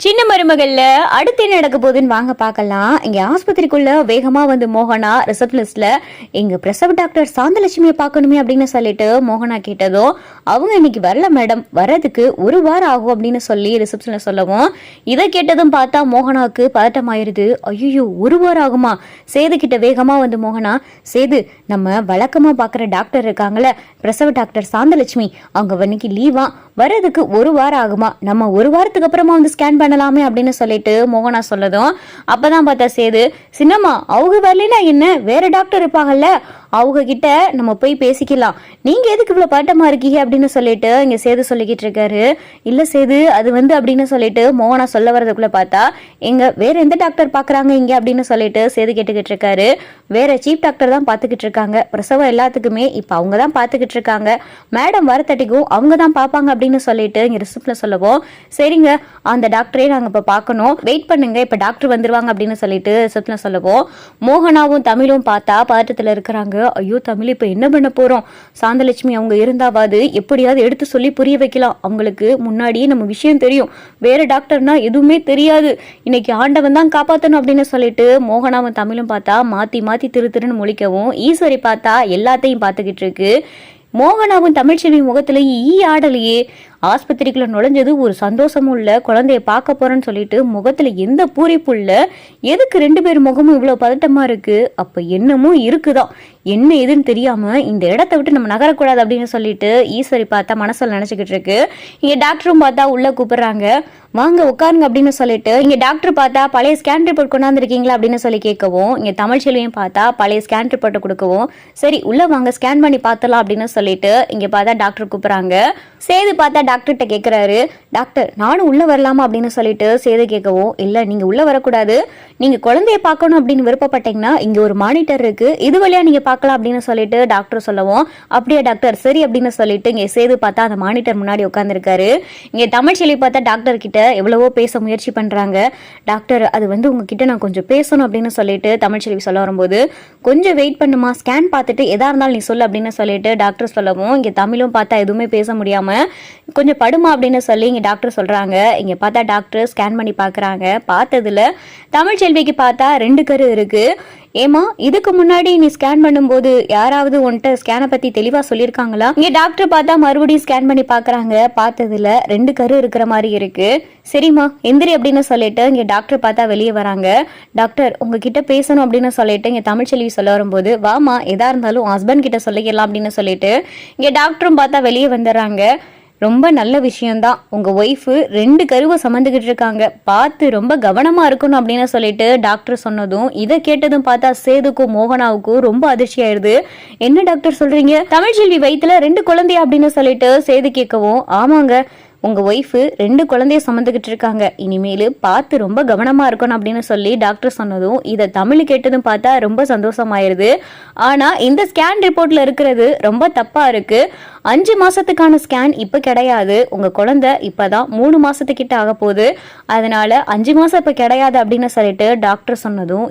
சின்ன மருமகள்ல அடுத்து என்ன நடக்க போகுதுன்னு வாங்க பார்க்கலாம். இங்க ஆஸ்பத்திரிக்குள்ள வேகமா வந்து மோகனா ரிசப்ஷனிஸ்ட்ல எங்க பிரசவ டாக்டர் சாந்தலட்சுமியை பார்க்கணுமே அப்படின்னு சொல்லிட்டு மோகனா கேட்டதும் அவங்க இன்னைக்கு வரல மேடம். வர்றதுக்கு ஒரு வாரம் ஆகும் அப்படின்னு சொல்லி ரிசப்ஷன்ல சொல்லவும் இதை கேட்டதும் பார்த்தா மோகனாவுக்கு பதட்டமாயிருது ஐயோ ஒரு வாரம் ஆகுமா? சேது கிட்ட வேகமா வந்து மோகனா சேது நம்ம வழக்கமா பார்க்குற டாக்டர் இருக்காங்கல்ல பிரசவ டாக்டர் சாந்தலட்சுமி அவங்க இன்னைக்கு லீவா வர்றதுக்கு ஒரு வாரம் ஆகுமா? நம்ம ஒரு வாரத்துக்கு அப்புறமா வந்து ஸ்கேன் பண்ணலாமே அப்படின்னு சொல்லிட்டு மோகனா சொல்லதும் அப்பதான் பார்த்தா சேது சின்னம்மா அவங்க வரலைன்னா என்ன? வேற டாக்டர் இருப்பாங்கல்ல அவங்க கிட்ட நம்ம போய் பேசிக்கலாம். நீங்க எதுக்கு இவ்வளவு பதட்டமா இருக்கீங்க அப்படின்னு சொல்லிட்டு இங்க சேது சொல்லிக்கிட்டு இருக்காரு. இல்ல சேது அது வந்து அப்படின்னு சொல்லிட்டு மோகனா சொல்ல வரதுக்குள்ள பார்த்தா எங்க வேற எந்த டாக்டர் பாக்குறாங்க இங்க அப்படின்னு சொல்லிட்டு சேது கேட்டுக்கிட்டு இருக்காரு. வேற சீஃப் டாக்டர் தான் பாத்துக்கிட்டு இருக்காங்க. பிரசவம் எல்லாத்துக்குமே இப்ப அவங்க தான் பாத்துக்கிட்டு இருக்காங்க. மேடம் வரத்தட்டிக்கும் அவங்க தான் பாப்பாங்க அப்படின்னு சொல்லிட்டு இங்க ரிசிப்ட்ல சொல்லவும் சரிங்க அந்த டாக்டரே நாங்க இப்ப பார்க்கணும். வெயிட் பண்ணுங்க இப்ப டாக்டர் வந்துருவாங்க அப்படின்னு சொல்லிட்டு ரிசிப்டில் சொல்லவும் மோகனாவும் தமிழும் பார்த்தா பதட்டத்துல இருக்கிறாங்க. ஐயோ தமிழ் இப்போ என்ன பண்ண போகிறோம் சாந்தலட்சுமி அவங்க இருந்தாவாது? எப்படியாவது எடுத்து சொல்லி புரிய வைக்கலாம். அவங்களுக்கு முன்னாடியே நம்ம விஷயம் தெரியும். வேற டாக்டர்னா எதுவுமே தெரியாது. இன்னைக்கு ஆண்டவன் தான் காப்பாற்றணும் அப்படின்னு சொல்லிட்டு மோகனாவும் தமிழும் பார்த்தா மாற்றி மாற்றி திரு திருன்னு முழிக்கவும் ஈஸ்வரி பார்த்தா எல்லாத்தையும் பார்த்துக்கிட்டு இருக்கு. மோகனாவும் தமிழ்ச்செல்வி முகத்துல ஈ ஆடலையே. ஆஸ்பத்திரிக்குள்ள நுழைஞ்சது ஒரு சந்தோஷமும் இல்லை குழந்தைய பார்க்க போறேன்னு சொல்லிட்டு முகத்துல எந்த பூரிப்பும் இல்லை. எதுக்கு ரெண்டு பேர் முகமும் இவ்வளவு பதட்டமா இருக்கு? அப்ப என்னமும் இருக்குதான். என்ன ஏதுன்னு தெரியாம இந்த இடத்த விட்டு நம்ம நகரக்கூடாது அப்படின்னு சொல்லிட்டு ஈஸ்வரி பார்த்தா மனசுல நினைச்சுக்கிட்டு இருக்கு. இங்க டாக்டரும் பார்த்தா உள்ள கூப்பிடுறாங்க. வாங்க உட்காருங்க அப்படின்னு சொல்லிட்டு இங்க டாக்டர் பார்த்தா பழைய ஸ்கேன் ரிப்போர்ட் கொண்டாந்துருக்கீங்களா அப்படின்னு சொல்லி கேட்கவும் இங்க தமிழ்ச்செல்வியும் பார்த்தா பழைய ஸ்கேன் ரிப்போர்ட்டை கொடுக்கவும் சரி உள்ள வாங்க ஸ்கேன் பண்ணி பார்த்தலாம் அப்படின்னு சொல்லிட்டு இங்க பார்த்தா டாக்டர் கூப்பிடுறாங்க. சேது பார்த்தா டாக்டர்கிட்ட கேட்குறாரு டாக்டர் நானும் உள்ளே வரலாமா? அப்படின்னு சொல்லிட்டு சேது கேட்கவும் இல்லை நீங்கள் உள்ளே வரக்கூடாது. நீங்கள் குழந்தைய பார்க்கணும் அப்படின்னு விருப்பப்பட்டீங்கன்னா இங்கே ஒரு மானிட்டர் இருக்குது இது வழியா நீங்கள் பார்க்கலாம் அப்படின்னு சொல்லிட்டு டாக்டர் சொல்லவும் அப்படியே டாக்டர் சரி அப்படின்னு சொல்லிட்டு இங்கே சேது பார்த்தா அந்த மானிட்டர் முன்னாடி உட்காந்துருக்காரு இங்க தமிழ்ச்செல்வி பார்த்தா டாக்டர் கிட்ட எவ்வளவோ பேச முயற்சி பண்ணுறாங்க டாக்டர் அது வந்து உங்ககிட்ட நான் கொஞ்சம் பேசணும் அப்படின்னு சொல்லிட்டு தமிழ்ச்செல்வி சொல்ல வரும்போது கொஞ்சம் வெயிட் பண்ணுமா? ஸ்கேன் பார்த்துட்டு எதா இருந்தாலும் நீ சொல்லு அப்படின்னு சொல்லிட்டு டாக்டர் சொல்லவும் இங்கே தமிழும் பார்த்தா எதுவுமே பேச முடியாமல் கொஞ்சம் படுமா அப்படின்னு சொல்லி இங்கே டாக்டர் சொல்கிறாங்க இங்கே பார்த்தா டாக்டர் ஸ்கேன் பண்ணி பார்க்குறாங்க. பார்த்ததில் தமிழ் தமிழ்ச்செல்விக்கு பார்த்தா ரெண்டு கரு இருக்குது ஏமா இதுக்கு முன்னாடி நீ ஸ்கேன் பண்ணும்போது யாராவது உன்கிட்ட ஸ்கேனை பத்தி தெளிவா சொல்லியிருக்காங்களா? இங்க டாக்டர் பார்த்தா மறுபடியும் ஸ்கேன் பண்ணி பார்க்குறாங்க. பார்த்ததுல ரெண்டு கரு இருக்கிற மாதிரி இருக்கு. சரிம்மா எந்திரி அப்படின்னு சொல்லிட்டு இங்க டாக்டர் பார்த்தா வெளியே வராங்க. டாக்டர் உங்ககிட்ட பேசணும் அப்படின்னு சொல்லிட்டு இங்க தமிழ்ச்செல்வி சொல்ல வரும்போது வாமா எதா இருந்தாலும் ஹஸ்பண்ட் கிட்ட சொல்லிக்கலாம் அப்படின்னு சொல்லிட்டு இங்க டாக்டரும் பார்த்தா வெளியே வந்துடுறாங்க. ரொம்ப நல்ல விஷயம்தான். உங்கள் ஒய்ஃபு ரெண்டு கருவை சமந்துக்கிட்டு இருக்காங்க. பார்த்து ரொம்ப கவனமாக இருக்கணும் அப்படின்னு சொல்லிட்டு டாக்டர் சொன்னதும் இதை கேட்டதும் பார்த்தா சேதுக்கும் மோகனாவுக்கும் ரொம்ப அதிர்ச்சி ஆயிடுது. என்ன டாக்டர் சொல்கிறீங்க தமிழ்ச்செல்வி வயிற்றுல ரெண்டு குழந்தையா அப்படின்னு சொல்லிட்டு சேது கேட்கவும் ஆமாங்க. உங்க ஒய்ஃபு ரெண்டு குழந்தைய சுமந்துக்கிட்டு இருக்காங்க. இனிமேல் பார்த்து ரொம்ப கவனமா இருக்கணும் அப்படின்னு சொல்லி டாக்டர் சொன்னதும் இதை தமிழ் கேட்டதும் பார்த்தா ரொம்ப சந்தோஷமாயிருது. ஆனா இந்த ஸ்கேன் ரிப்போர்ட்ல இருக்கிறது ரொம்ப தப்பா இருக்கு. அஞ்சு மாசத்துக்கான ஸ்கேன் இப்ப கிடையாது. உங்க குழந்தை இப்பதான் மூணு மாசத்துக்கிட்ட ஆக போகுது அதனால அஞ்சு மாசம் இப்ப கிடையாது அப்படின்னு சொல்லிட்டு டாக்டர் சொன்னதும்